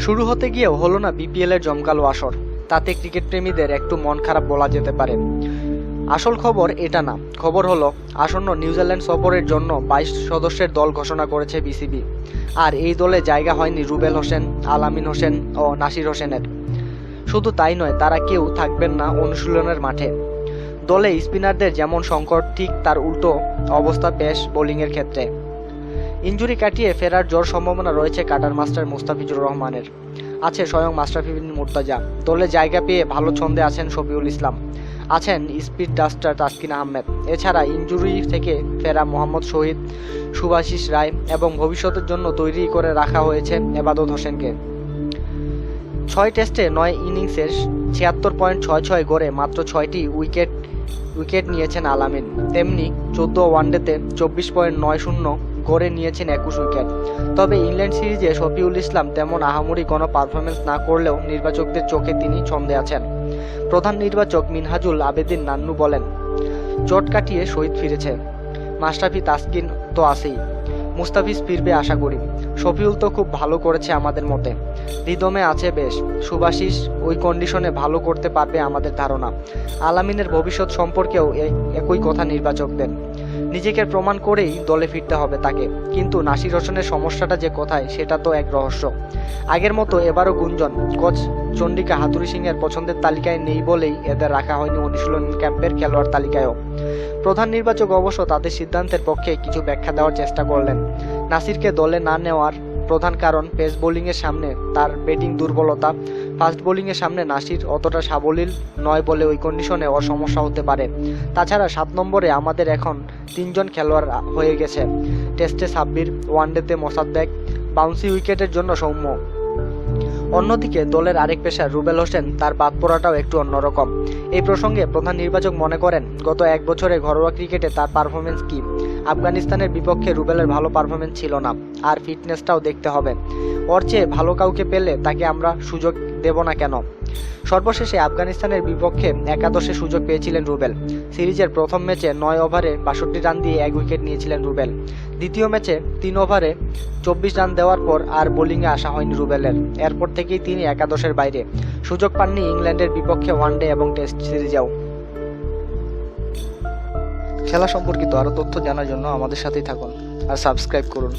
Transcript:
শুরু হতে গিয়েও হলো না বিপিএল এর জমকালো আসর। তাতে ক্রিকেট প্রেমীদের একটু মন খারাপ বলা যেতে পারে। আসল খবর এটা না। খবর হলো, আসন্ন নিউজিল্যান্ড সফরের জন্য বাইশ সদস্যের দল ঘোষণা করেছে বিসিবি। আর এই দলে জায়গা হয়নি রুবেল হোসেন, আলামিন হোসেন ও নাসির হোসেনের। শুধু তাই নয়, তারা কেউ থাকবেন না অনুশীলনের মাঠে। দলে স্পিনারদের যেমন সংকট, ঠিক তার উল্টো অবস্থা পেশ বোলিংয়ের ক্ষেত্রে। ইঞ্জুরি কাটিয়ে ফেরার জোর সম্ভাবনা রয়েছে কাটার মাস্টার মুস্তাফিজুর রহমানের। আছে স্বয়ং মাস্টাফি বিন মুর্তাজা। দলে জায়গা পেয়ে ভালো ছন্দে আছেন শফিউল ইসলাম। আছেন স্পিড ডাস্টার তাসকিন আহমেদ। এছাড়া ইঞ্জুরি থেকে ফেরা মোহাম্মদ শহীদ, সুভাশিস রায় এবং ভবিষ্যতের জন্য তৈরি করে রাখা হয়েছে এবাদত হোসেনকে। ছয় টেস্টে নয় ইনিংসের ছিয়াত্তর পয়েন্ট ছয় ছয় গড়ে মাত্র ছয়টি উইকেট উইকেট নিয়েছেন আলামিন। তেমনি চোদ্দ ওয়ানডেতে চব্বিশ পয়েন্ট নয় শূন্য গড়ে নিয়েছেন একুশ উইকেট। তবে ইংল্যান্ড সিরিজে শফিউল ইসলাম তেমন আহামরি কোনো পারফরমেন্স না করলেও নির্বাচকদের চোখে তিনি ছন্দে আছেন। প্রধান নির্বাচক মিনহাজুল আবেদিন নান্নু বলেন, চোট কাটিয়ে শহীদ ফিরেছে। মাস্টাফি তাসকিন তো আছেই। মুস্তাফিজ ফিরবে আশা করি। শফিউল তো খুব ভালো করেছে আমাদের মতে। রিদমে আছে বেশ। সুভাশিস ওই কন্ডিশনে ভালো করতে পারবে আমাদের ধারণা। আলামিনের ভবিষ্যৎ সম্পর্কেও একই কথা নির্বাচকদের। নিজেকে প্রমাণ করেই দলে ফিরতে হবে তাকে। কিন্তু নাসির হোসেনের সমস্যাটা যে কোথায়, সেটা তো এক রহস্য। আগের মতো এবারও গুঞ্জন, কোচ চন্ডিকা হাতুরি সিংয়ের পছন্দের তালিকায় নেই বলেই এদের রাখা হয়নি অনুশীলন ক্যাম্পের খেলোয়াড় তালিকায়ও। প্রধান নির্বাচক অবশ্য তাদের সিদ্ধান্তের পক্ষে কিছু ব্যাখ্যা দেওয়ার চেষ্টা করলেন। নাসিরকে দলে না নেওয়ার প্রধান কারণ পেস বোলিংয়ের সামনে তার ব্যাটিং দুর্বলতা ফাস্ট বোলিংয়ের সামনে নাসির অতটা সাবলীল নয় বলে ওই কন্ডিশনে ওর সমস্যা হতে পারে। তাছাড়া সাত নম্বরে আমাদের এখন তিনজন খেলোয়াড় হয়ে গেছে। টেস্টে সাব্বির ওয়ানডেতে মোসাদ্দেক, বাউন্সি উইকেটের জন্য সৌম্য। অন্যদিকে দলের আরেক পেশার রুবেল হোসেন তার বাদ পড়াটাও একটু অন্যরকম। এই প্রসঙ্গে প্রধান নির্বাচক মনে করেন, গত এক বছরে ঘরোয়া ক্রিকেটে তার পারফরমেন্স কি? আফগানিস্তানের বিপক্ষে রুবেলের ভালো পারফরমেন্স ছিল না, আর ফিটনেসটাও দেখতে হবে। ওর চেয়ে ভালো কাউকে পেলে তাকে আমরা সুযোগ দেব না কেন? সর্বশেষে আফগানিস্তানের বিপক্ষে একাদশে সুযোগ পেয়েছিলেন রুবেল। সিরিজের প্রথম ম্যাচে নয় ওভারে বাষট্টি রান দিয়ে এক উইকেট নিয়েছিলেন রুবেল। দ্বিতীয় ম্যাচে তিন ওভারে চব্বিশ রান দেওয়ার পর আর বোলিংয়ে আসা হয়নি রুবেলের। এরপর থেকেই তিনি একাদশের বাইরে। সুযোগ পাননি ইংল্যান্ডের বিপক্ষে ওয়ানডে এবং টেস্ট সিরিজেও। খেলা সম্পর্কিত আরও তথ্য জানার জন্য আমাদের সাথেই থাকুন আর সাবস্ক্রাইব করুন।